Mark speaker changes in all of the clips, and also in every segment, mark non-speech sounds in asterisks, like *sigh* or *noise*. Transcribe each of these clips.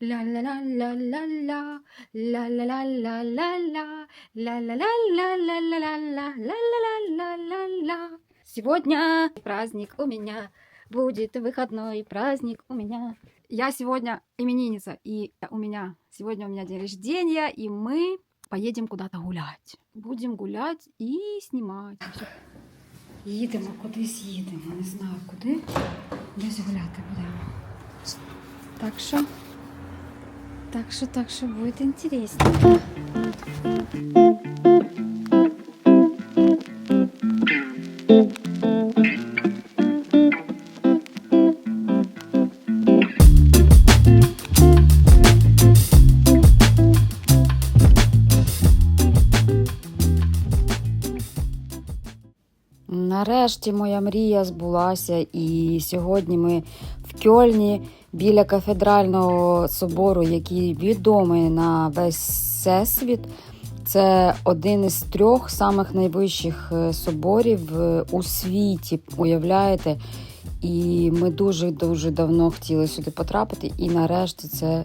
Speaker 1: Ля-ля-ля-ля-ля-ля, ля-ля-ля-ля-ля-ля, ля-ля-ля-ля-ля-ля-ля. Сегодня праздник у меня, будет выходной праздник у меня. Я сегодня именинница, и у меня сегодня у меня день рождения, и мы поедем куда-то гулять. Будем гулять і знімати. Їдемо, а кудись їдемо, не знаю куди. Десь гулять будемо. Так що. Так що, так що буде інтересно. Нарешті моя мрія збулася, і сьогодні ми в Кьольні біля кафедрального собору, який відомий на весь всесвіт. Це один із трьох самих найвищих е, соборів е, у світі. Уявляєте? І ми дуже дуже давно хотіли сюди потрапити, і нарешті це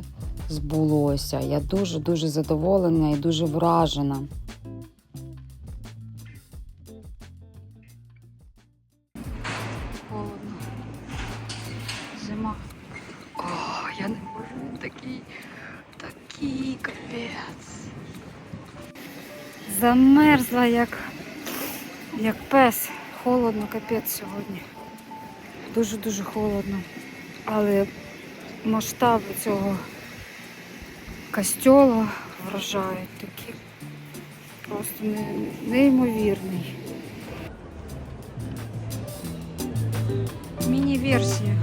Speaker 1: збулося. Я дуже дуже задоволена і дуже вражена. Замерзла, як, як пес. Холодно, капець сьогодні. Дуже-дуже холодно. Але масштаби цього костьола вражають такі просто неймовірний. Міні-версія.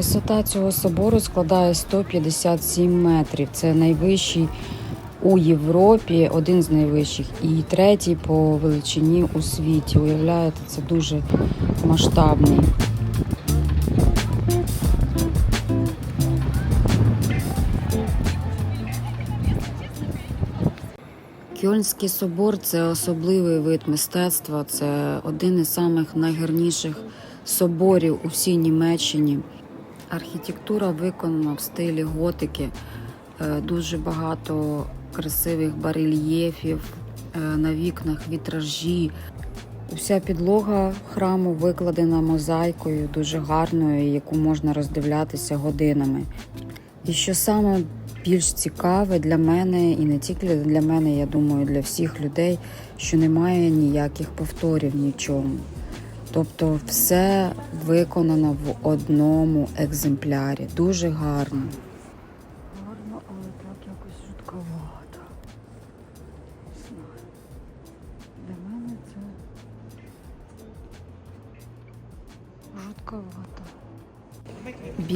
Speaker 1: Висота цього собору складає 157 метрів. Це найвищий у Європі, один з найвищих, і третій по величині у світі. Уявляєте, це дуже масштабний. Кьольнський собор це особливий вид мистецтва. Це один із самих найгарніших соборів у всій Німеччині. Архітектура виконана в стилі готики. Е, Дуже багато красивих барельєфів, е, на вікнах вітражі. Уся підлога храму викладена мозаїкою, дуже гарною, яку можна роздивлятися годинами. І що саме більш цікаве для мене, і не тільки для мене, я думаю, для всіх людей, що немає ніяких повторів нічому. Тобто все виконано в одному екземплярі. Дуже гарно.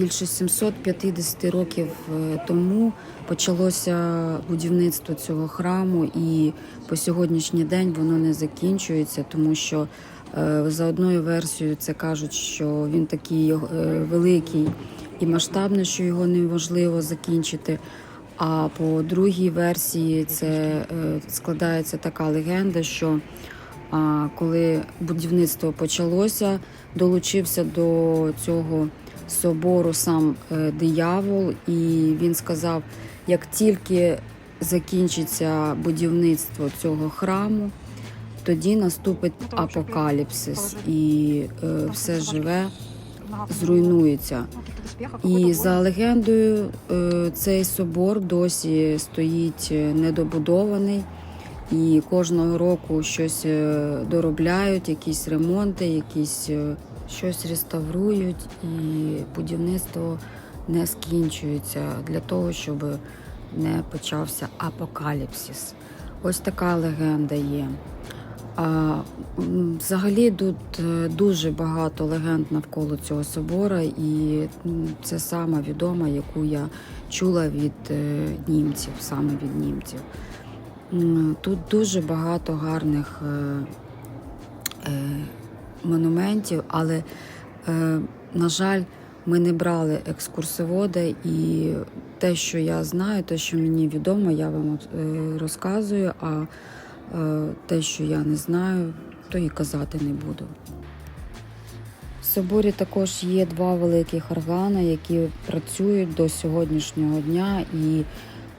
Speaker 1: Більше 750 років е, тому почалося будівництво цього храму, і по сьогоднішній день воно не закінчується, тому що е, за одною версією це кажуть, що він такий е, великий і масштабний, що його неможливо закінчити. А по другій версії це складається така легенда, що коли будівництво почалося, долучився до цього собору сам е, диявол, і він сказав: як тільки закінчиться будівництво цього храму, тоді наступить апокаліпсис, і е, все живе зруйнується. І за легендою, е, цей собор досі стоїть недобудований, і кожного року щось доробляють, якісь ремонти, якісь щось реставрують, і будівництво не скінчується для того, щоб не почався апокаліпсис. Ось така легенда є. А взагалі тут е, дуже багато легенд навколо цього собора, і це сама відома, яку я чула від е, німців, саме від німців. Тут дуже багато гарних е, монументів, але, е, на жаль, ми не брали екскурсовода, і те, що я знаю, те, що мені відомо, я вам е, розказую. А е, те, що я не знаю, то і казати не буду. В соборі також є два великих органи, які працюють до сьогоднішнього дня, і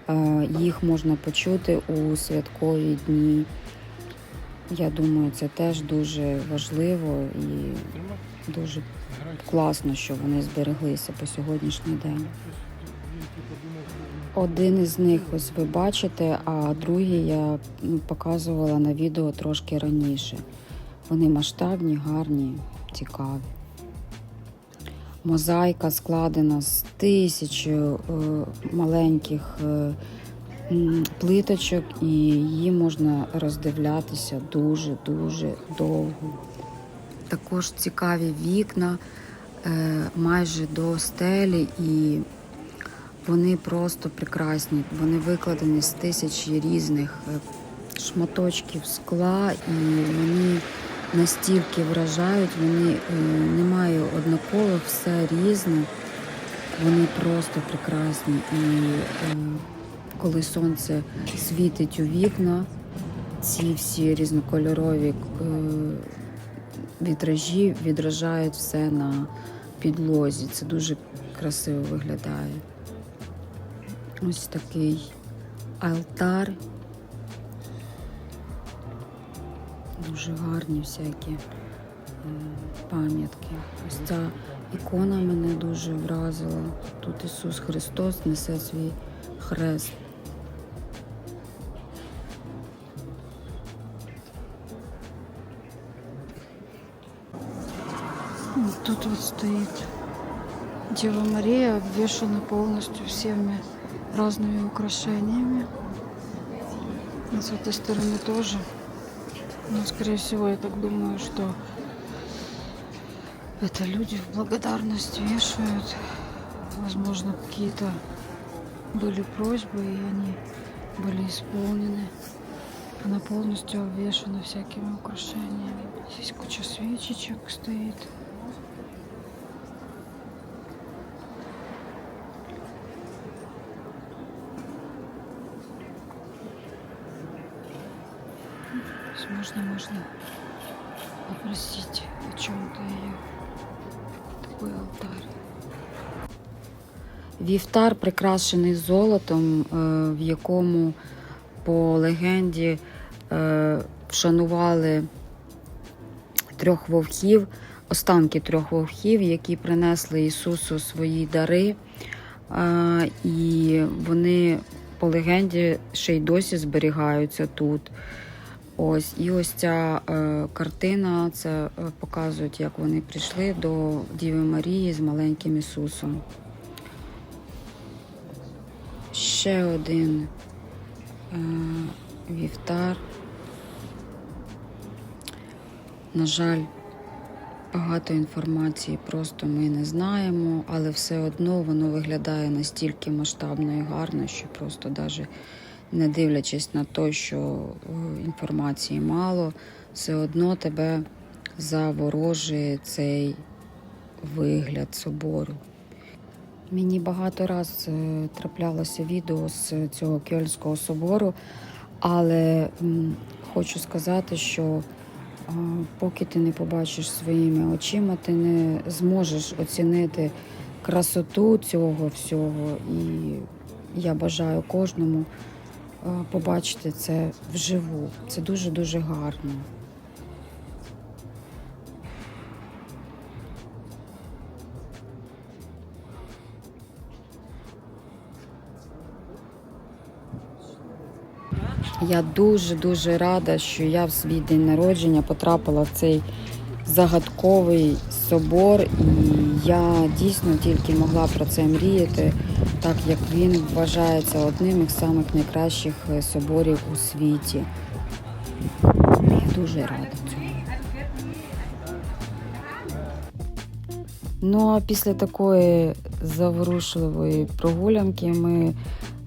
Speaker 1: е, їх можна почути у святкові дні. Я думаю, це теж дуже важливо і дуже класно, що вони збереглися по сьогоднішній день. Один із них ось ви бачите, а другий я показувала на відео трошки раніше. Вони масштабні, гарні, цікаві. Мозаїка складена з тисячі е, маленьких е, плиточок, і її можна роздивлятися дуже-дуже довго. Також цікаві вікна е, майже до стелі, і вони просто прекрасні. Вони викладені з тисячі різних е, шматочків скла, і вони настільки вражають, вони е, немає однакових, все різне. Вони просто прекрасні. І коли сонце світить у вікна, ці всі різнокольорові е, вітражі відражають все на підлозі. Це дуже красиво виглядає. Ось такий алтар. Дуже гарні всякі е, пам'ятки. Ось ця ікона мене дуже вразила. Тут Ісус Христос несе свій хрест. Тут вот стоит Дева Мария, обвешана полностью всеми разными украшениями. И с этой стороны тоже. Но, скорее всего, я так думаю, что это люди в благодарность вешают. Возможно, какие-то были просьбы, и они были исполнены. Она полностью обвешана всякими украшениями. Здесь куча свечечек стоит. Возможно, можно попросить о чем-то ее. Такой алтарь. Вівтар прикрашений золотом, е, в якому по легенді е, вшанували трьох вовхів, останки трьох вовхів, які принесли Ісусу свої дари. Е, І вони по легенді ще й досі зберігаються тут. Ось і ось ця е, картина. Це е, показують, як вони прийшли до Діви Марії з маленьким Ісусом. Ще один е, вівтар. На жаль, багато інформації просто ми не знаємо, але все одно воно виглядає настільки масштабно і гарно, що просто навіть не дивлячись на те, що е, інформації мало, все одно тебе заворожує цей вигляд собору. Мені багато раз е, траплялося відео з цього Кьольського собору, але хочу сказати, що е, поки ти не побачиш своїми очима, ти не зможеш оцінити красоту цього всього. І я бажаю кожному побачити це вживу. Це дуже-дуже гарно. Я дуже-дуже рада, що я в свій день народження потрапила в цей загадковий собор, і я дійсно тільки могла про це мріяти, так як він вважається одним із самих найкращих е, соборів у світі. Я дуже рада цьому. Ну а після такої заворушливої прогулянки ми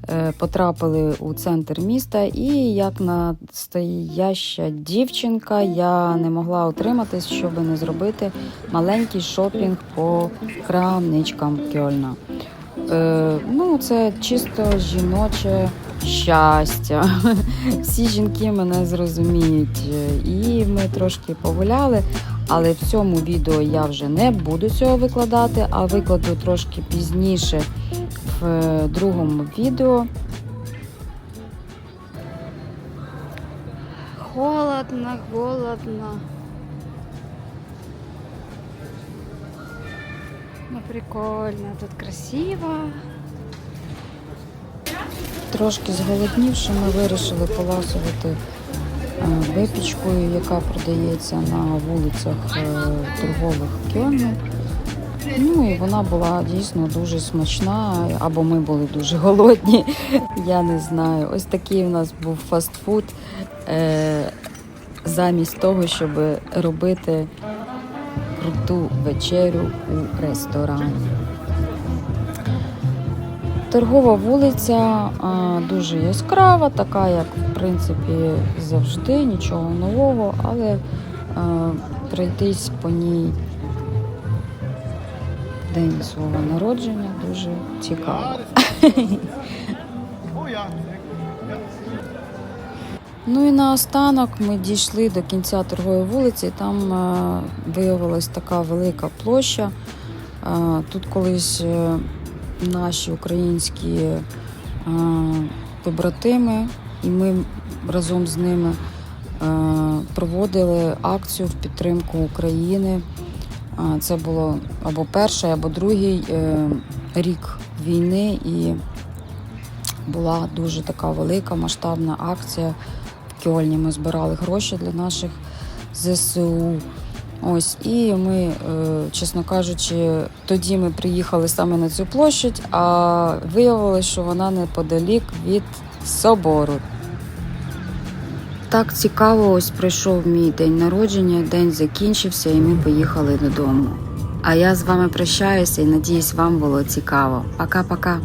Speaker 1: е, потрапили у центр міста, і як настояща дівчинка я не могла утриматись, щоб не зробити маленький шопінг по крамничкам Кьольна. Е, ну, це чисто жіноче щастя. *laughs* Всі жінки мене зрозуміють. І ми трошки погуляли, але в цьому відео я вже не буду цього викладати, а викладу трошки пізніше в е, другому відео. Холодно, голодно. Прикольно, тут красиво. Трошки зголоднівши, ми вирішили поласувати е, випічкою, яка продається на вулицях е, торгових Кьольну. Ну і вона була дійсно дуже смачна, або ми були дуже голодні. *laughs* Я не знаю. Ось такий у нас був фастфуд е, замість того, щоб робити круту вечерю у ресторані. Торгова вулиця а, дуже яскрава, така, як в принципі завжди, нічого нового, але а, пройтись по ній день свого народження дуже цікаво. *laughs* Ну і наостанок ми дійшли до кінця торгової вулиці. Там е, виявилась така велика площа. Е, тут колись е, наші українські е, побратими, і ми разом з ними е, проводили акцію в підтримку України. Е, Це було або перший, або другий е, рік війни, і була дуже така велика масштабна акція Кьольні. Ми збирали гроші для наших ЗСУ. Ось, і ми, е, чесно кажучи, тоді ми приїхали саме на цю площадь, а виявилося, що вона неподалік від собору. Так цікаво, ось прийшов мій день народження, день закінчився, і ми поїхали додому. А я з вами прощаюся і надіюсь, вам було цікаво. Пока-пока.